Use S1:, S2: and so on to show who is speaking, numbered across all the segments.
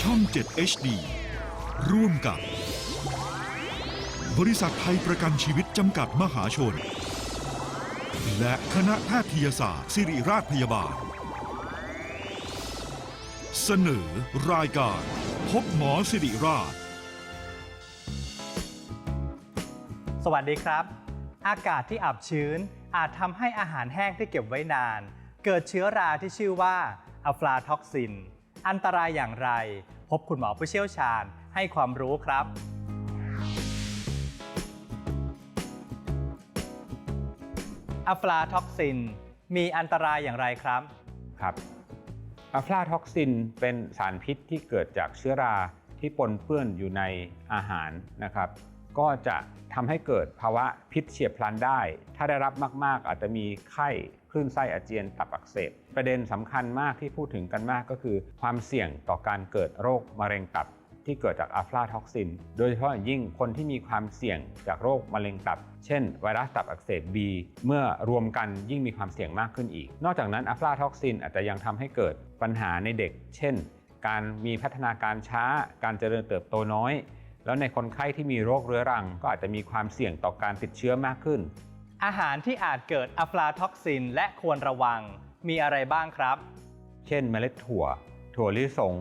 S1: ช่อง 7 HD ร่วมกับ บริษัทไทยประกันชีวิตจำกัดมหาชน และคณะแพทยศาสตร์ ศิริราชพยาบาล เสนอรายการ พบหมอสิริราช
S2: สวัสดีครับ อากาศที่อับชื้น อาจทำให้อาหารแห้งที่เก็บไว้นาน เกิดเชื้อราที่ชื่อว่าอะฟลาท็อกซิน อันตรายอย่างไร พบคุณหมอผู้เชี่ยวชาญให้ความรู้ครับอะฟลาท็อกซิน มีอันตรายอย่างไรครับ
S3: ครับอะฟลาท็อกซินเป็นสารพิษที่เกิดจากเชื้อราที่ปนเปื้อนอยู่ในอาหารนะครับ ก็จะทำให้เกิดภาวะพิษเฉียบพลันได้ ถ้าได้รับมากๆ อาจจะมีไข้คลื่นไส้อาเจียนตับอักเสบ ประเด็นสำคัญมากที่พูดถึงกันมากก็คือ ความเสี่ยงต่อการเกิดโรคมะเร็งตับที่เกิดจากอะฟลาท็อกซิน โดยเฉพาะอย่างยิ่งคนที่มีความเสี่ยงจากโรคมะเร็งตับ เช่น ไวรัสตับอักเสบ B เมื่อรวมกันยิ่งมีความเสี่ยงมากขึ้นอีก นอกจากนั้นอะฟลาท็อกซินอาจจะยังทำให้เกิดปัญหาในเด็ก เช่น การมีพัฒนาการช้า การเจริญเติบโตน้อย แล้วในคนไข้ที่มีโรคเรื้อรัง ก็อาจจะมีความเสี่ยงต่อการติดเชื้อมากขึ้น
S2: อาหารที่อาจเกิดอะฟลาท็อกซินและควรระวังมีอะไรบ้างครับ
S3: เช่นเมล็ดถั่ว ถั่วลิสง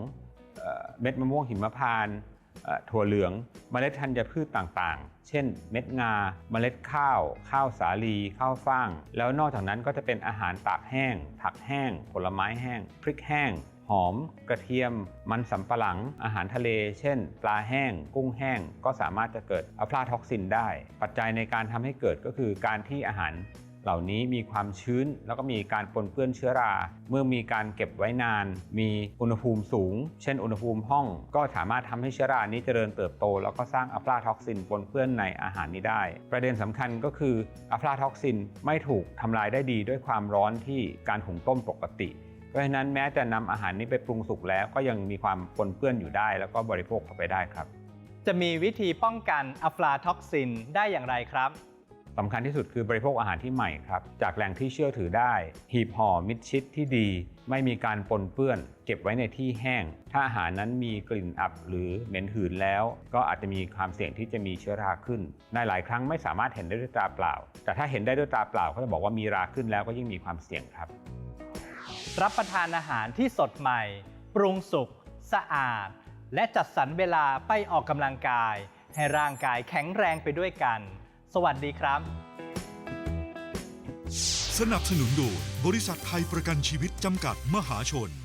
S3: เอ่อเม็ดมะม่วงหิมพานต์เอ่อถั่วเหลือง เมล็ดธัญพืชต่างๆ เช่น เม็ดงา เมล็ดข้าว ข้าวสาลี ข้าวฟ่าง แล้วนอกจากนั้นก็จะเป็นอาหารตากแห้ง ผักแห้ง ผลไม้แห้ง พริกแห้ง หอม กระเทียม มันสำปะหลัง อาหารทะเล เช่น ปลาแห้ง กุ้งแห้ง ก็สามารถจะเกิดอะฟลาท็อกซินได้ ปัจจัยในการทำให้เกิดก็คือการที่อาหารเหล่านี้มีความชื้นแล้วก็มีการปนเปื้อนเชื้อรา เมื่อมีการเก็บไว้นาน มีอุณหภูมิสูง เช่นอุณหภูมิห้อง ก็สามารถทำให้เชื้อรานี้เจริญเติบโต แล้วก็สร้างอะฟลาท็อกซินปนเปื้อนในอาหารนี้ได้ ประเด็นสำคัญก็คืออะฟลาท็อกซินไม่ถูกทำลายได้ดีด้วยความร้อนที่การหุงต้มปกติ ราะฉะนั้นแม้จะนำอาหารนี้ไปปรุงสุกแล้วก็ยังมีความปนเปื้อนอยู่ได้ แล้วก็บริโภคเข้าไปได้ครับ
S2: จะมีวิธีป้องกันอะฟลาท็อกซินได้อย่างไรครับ
S3: สำคัญที่สุดคือบริโภคอาหารที่ใหม่ครับ จากแหล่งที่เชื่อถือได้ หีบห่อมิดชิดที่ดี ไม่มีการปนเปื้อน เก็บไว้ในที่แห้ง ถ้าอาหารนั้นมีกลิ่นอับหรือเหม็นหืนแล้ว ก็อาจจะมีความเสี่ยงที่จะมีเชื้อราขึ้น ในหลายครั้งไม่สามารถเห็นได้ด้วยตาเปล่า แต่ถ้าเห็นได้ด้วยตาเปล่าก็จะบอกว่ามีราขึ้นแล้วก็ยิ่งมีความเสี่ยงครับ
S2: รับประทานอาหารที่สดใหม่ ปรุงสุก สะอาด และจัดสรรเวลาไปออกกำลังกาย ให้ร่างกายแข็งแรงไปด้วยกัน สวัสดีครับ
S1: สนับสนุนโดยบริษัทไทยประกันชีวิตจำกัดมหาชน